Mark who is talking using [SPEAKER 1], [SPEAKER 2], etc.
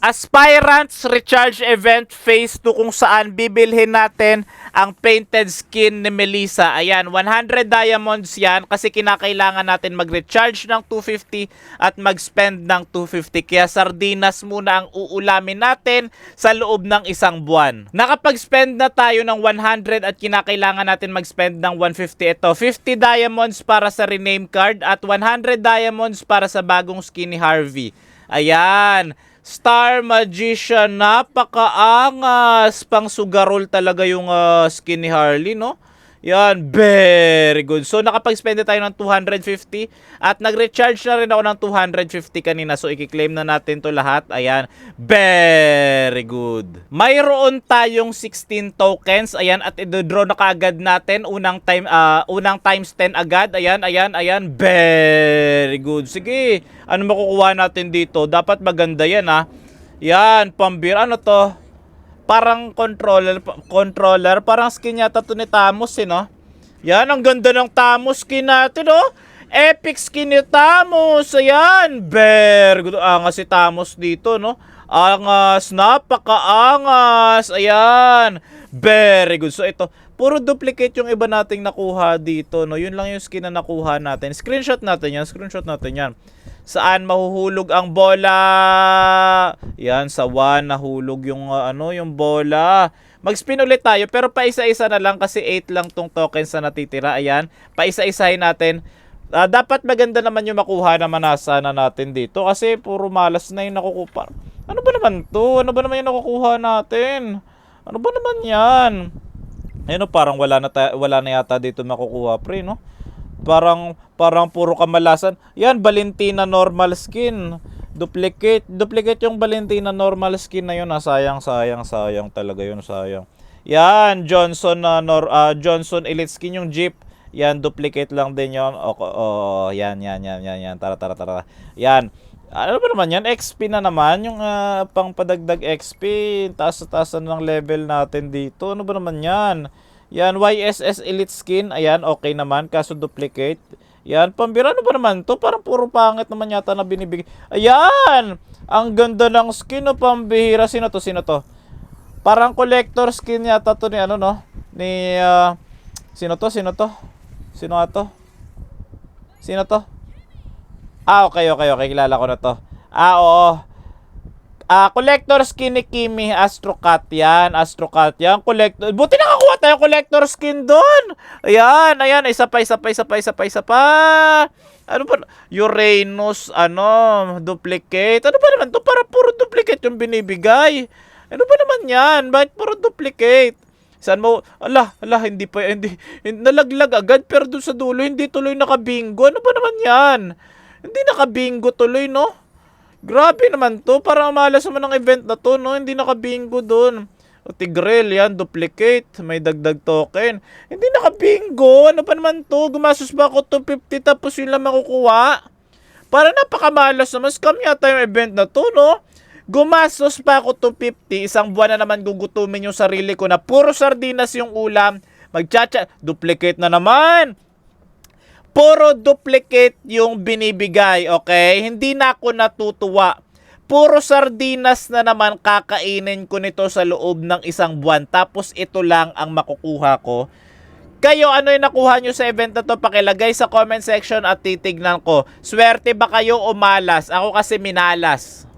[SPEAKER 1] Aspirants Recharge Event Phase 2 kung saan bibilhin natin ang painted skin ni Melissa. Ayan, 100 diamonds yan kasi kinakailangan natin mag-recharge ng 250 at mag-spend ng 250. Kaya sardinas muna ang uulamin natin sa loob ng isang buwan. Nakapag-spend na tayo ng 100 at kinakailangan natin mag-spend ng 150. Ito, 50 diamonds para sa rename card at 100 diamonds para sa bagong skin ni Harvey. Ayan. Star Magician, napakaangas. Pang sugarol talaga yung ah, skin ni Harley, no? Yan, very good. So, nakapag-spend na tayo ng 250 at nag-recharge na rin ako ng 250 kanina. So, i-claim na natin to lahat. Ayan, very good. Mayroon tayong 16 tokens. Ayan, at i-draw na kaagad natin. Unang time, ah, unang times 10 agad. Ayan, ayan, ayan. Very good. Sige, ano makukuha natin dito? Dapat maganda yan, ha? Yan, pambir. Ano to? Parang controller controller parang skin yata to ni Tamos eh no? Yan ang ganda ng Tamos skin natin oh epic skin ni Tamos ayan. Good angas si Tamos dito no? Angas napakaangas ayan. Very good. So ito puro duplicate yung iba nating nakuha dito no? Yun lang yung skin na nakuha natin. Screenshot natin yan screenshot natin yan saan mahuhulog ang bola. Yan, sa 1 nahulog yung uh, ano, yung bola. Mag-spin ulit tayo pero paisa-isa na lang kasi 8 lang tong tokens na natitira. Ayan, paisa-isahin natin. Ah, dapat maganda naman yung makuha na manasa na natin dito kasi puro malas na yung nakukuha. Ano ba naman to? Ano ba naman yung nakukuha natin? Ano ba naman yan? Ayun, oh, parang wala na, wala na yata dito makukuha pre, no? Parang parang puro kamalasan. Yan Valentina normal skin. Duplicate, duplicate yung Valentina normal skin na yun. Ah, sayang, sayang, sayang talaga yun, sayang. Yan Johnson na nor ah, Johnson Elite skin yung Jeep. Yan duplicate lang din yon. O, oh, yan, yan, yan, yan, yan. Tara, tara, tara. Yan. Ano ba naman yan? XP na naman. Yung ah, pang padagdag XP. Taas-taas ng level natin dito. Ano ba naman yan? Yan, YSS Elite Skin. Ayan, okay naman. Kaso duplicate. Yan, pambira ano ba naman to? Parang puro pangit naman yata na binibigay. Ayan! Ang ganda ng skin no, pambihira. Sino to? Sino to? Parang collector skin yata to ni ano no? Ni, ah, sino to? Sino to? Sino nga to? Sino to? Ah, okay, okay, okay. Kilala ko na to. Ah, oo. Ah, collector skin ni Kimi Astrocat yan. Astrocat yan. Collector. Buti nakakuha tayo collector skin doon. Ayan, ayan. Isa pa, isa pa, isa pa, isa pa, isa pa. Ano ba? Uranus, ano, duplicate. Ano ba naman to? Para puro duplicate yung binibigay. Ano ba naman yan? Bakit puro duplicate? Saan mo? Ala, ala, hindi pa, hindi, hindi nalaglag agad. Pero doon sa dulo, hindi tuloy nakabingo. Ano ba naman yan? Hindi nakabingo tuloy, no? Grabe naman to. Parang malas naman ng event na to, no? Hindi nakabingo doon. O Tigrel, yan, duplicate. May dagdag token. Hindi nakabingo. Ano pa naman to? Gumasos ba ako 250 tapos yun lang makukuha? Parang napakamalas naman. Scam yata yung event na to, no? Gumastos pa ako 250. Isang buwan na naman gugutumin yung sarili ko na puro sardinas yung ulam. Magchacha, duplicate na naman. Puro duplicate yung binibigay, okay? Hindi na ako natutuwa. Puro sardinas na naman kakainin ko nito sa loob ng isang buwan. Tapos ito lang ang makukuha ko. Kayo, ano yung nakuha nyo sa event na to? Pakilagay sa comment section at titignan ko. Swerte ba kayo o malas? Ako kasi minalas.